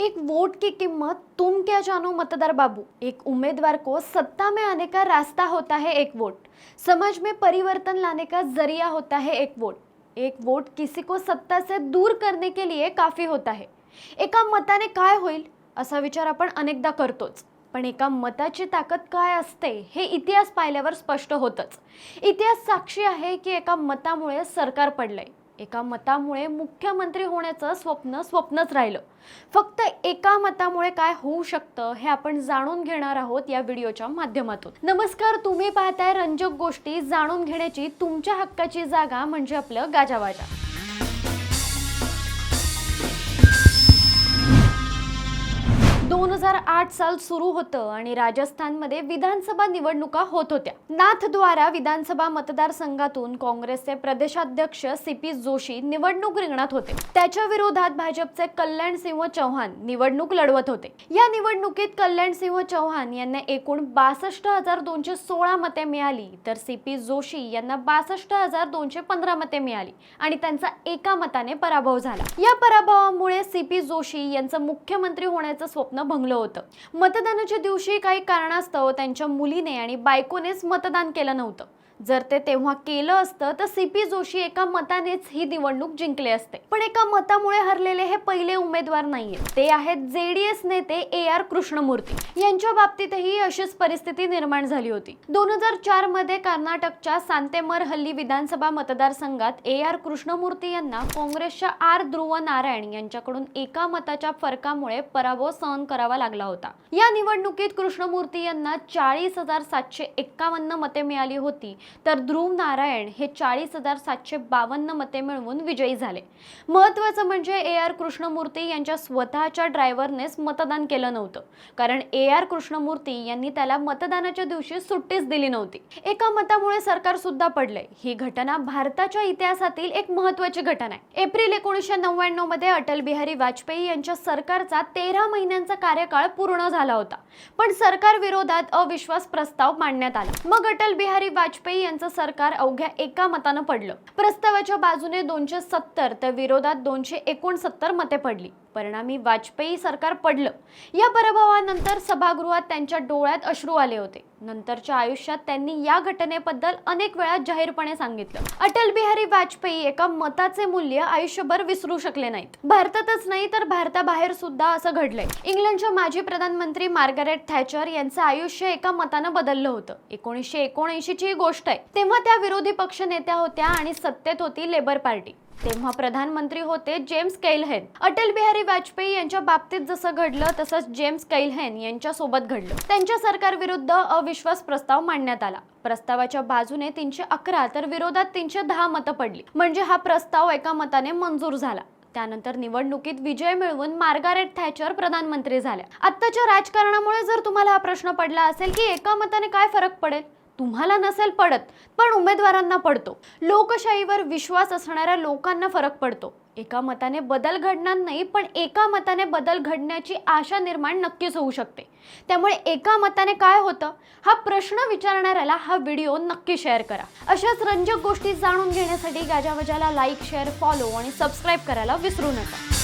एक वोट की कीमत तुम क्या जानो मतदार बाबू? एक उम्मीदवार को सत्ता में आने का रास्ता होता है एक वोट। समाज में परिवर्तन लाने का जरिया होता है एक वोट। एक वोट किसी को सत्ता से दूर करने के लिए काफी होता है। एका मताने काय होईल? असा विचार आपण अनेकदा करतोच. पण एका मताची ताकद काय असते हे इतिहास पाहिल्यावर स्पष्ट होतच. इतिहास साक्षी आहे की एका मतामुळे सरकार पडलंय. एका मतामुळे मुख्यमंत्री होण्याचं स्वप्न स्वप्नच राहिलं. फक्त एका मतामुळे काय होऊ शकतं हे आपण जाणून घेणार आहोत या व्हिडिओच्या माध्यमातून. नमस्कार तुम्ही पाहताय रंजक गोष्टी. जाणून घेण्याची तुमच्या हक्काची जागा म्हणजे आपलं गाजावाजा. हजार आठ साल सुरू होतं आणि राजस्थानमध्ये विधानसभा निवडणुका होत होत्या. नाथद्वारा विधानसभा मतदारसंघातून काँग्रेसचे प्रदेशाध्यक्ष सी पी जोशी निवडणूक रिंगणात होते. त्याच्या विरोधात भाजपचे कल्याण सिंह चौहान निवडणूक लढवत होते. या निवडणुकीत कल्याण सिंह चौहान यांना एकूण बासष्ट हजार दोनशे सोळा मते मिळाली तर सी पी जोशी यांना बासष्ट हजार दोनशे पंधरा मते मिळाली आणि त्यांचा एका मताने पराभव झाला. या पराभवामुळे सी पी जोशी यांचं मुख्यमंत्री होण्याचं स्वप्न भंगलं. होतं. मतदानाच्या दिवशी काही कारणास्तव त्यांच्या मुलीने आणि बायकोनेच मतदान केलं नव्हतं. जर ते तेव्हा केलं असतं तर सी पी जोशी एका मतानेच ही निवडणूक जिंकले असते. पण एका मतामुळे हरलेले हे पहिले उमेदवार नाहीये ते आहेत जेडीएस नेते ए आर कृष्णमूर्ती. यांच्या बाबतीतही अशीच परिस्थिती निर्माण झाली होती. दोन हजार चारमध्ये कर्नाटकच्या सांतेमर हल्ली विधानसभा मतदारसंघात ए आर कृष्णमूर्ती यांना काँग्रेसच्या आर ध्रुव नारायण यांच्याकडून एका मताच्या फरकामुळे पराभव सहन करावा लागला होता. या निवडणुकीत कृष्णमूर्ती यांना चाळीस हजार सातशे एक्कावन्न मते मिळाली होती. तर ध्रुव नारायण हे चाळीस हजार सातशे बावन्न मते मिळवून विजयी झाले. महत्वाचं म्हणजे ए आर कृष्णमूर्ती यांच्या स्वतःच्या ड्रायव्हरनेच मतदान केलं नव्हतं. कारण ए आर कृष्णमूर्ती यांनी त्याला मतदानाच्या दिवशी सुट्टीच दिली नव्हती. एका मतामुळे सरकार सुद्धा पडले ही घटना भारताच्या इतिहासातील एक महत्वाची घटना आहे. एप्रिल एकोणीसशे नव्याण्णवमध्ये अटल बिहारी वाजपेयी यांच्या सरकारचा तेरा महिन्यांचा कार्यकाळ पूर्ण झाला होता. पण सरकार विरोधात अविश्वास प्रस्ताव मांडण्यात आला. मग अटल बिहारी वाजपेयी यांचं सरकार अवघ्या एका मतानं पडलं. प्रस्तावाच्या बाजूने दोनशे सत्तर तर विरोधात दोनशे एकोणसत्तर मते पडली. परिणामी वाजपेयी सरकार पडलं. या पराभवानंतर सभागृहात त्यांच्या डोळ्यात अश्रू आले होते. नंतरच्या आयुष्यात त्यांनी या घटनेबद्दल अनेक वेळा जाहीरपणे सांगितलं. अटल बिहारी वाजपेयी एका मताचे मूल्य आयुष्यभर विसरू शकले नाहीत. भारतातच नाही तर भारताबाहेर सुद्धा असं घडलंय. इंग्लंडच्या माजी प्रधानमंत्री मार्गारेट थॅचर यांचं आयुष्य एका मतानं बदललं होतं. एकोणीसशे एकोणऐंशीची ही गोष्ट आहे. तेव्हा त्या विरोधी पक्ष नेत्या होत्या आणि सत्तेत होती लेबर पार्टी. तेव्हा प्रधानमंत्री होते जेम्स कैलहेन. अटल बिहारी वाजपेयी यांच्या बाबतीत जसं घडलं तसंच जेम्स कैलहेन यांच्या सोबत घडलं. त्यांच्या सरकारविरुद्ध अविश्वास प्रस्ताव मांडण्यात आला. प्रस्तावाच्या बाजूने तीनशे अकरा तर विरोधात तीनशे दहा मतं पडली. म्हणजे हा प्रस्ताव एका मताने मंजूर झाला. त्यानंतर निवडणुकीत विजय मिळवून मार्गारेट थॅचर प्रधानमंत्री झाल्या. आत्ताच्या राजकारणामुळे जर तुम्हाला हा प्रश्न पडला असेल की एका मताने काय फरक पडेल? तुम्हाला नसेल पडत पण उमेदवारांना पडतो. लोकशाहीवर विश्वास असणाऱ्या लोकांना फरक पडतो. एका मताने बदल घडणार नाही पण एका मताने बदल घडण्याची आशा निर्माण नक्कीच होऊ शकते. त्यामुळे एका मताने काय होतं? हा प्रश्न विचारणाऱ्याला हा व्हिडिओ नक्की शेअर करा. अशाच रंजक गोष्टी जाणून घेण्यासाठी गाजावजाला लाईक शेअर फॉलो आणि सबस्क्राईब करायला विसरू नका.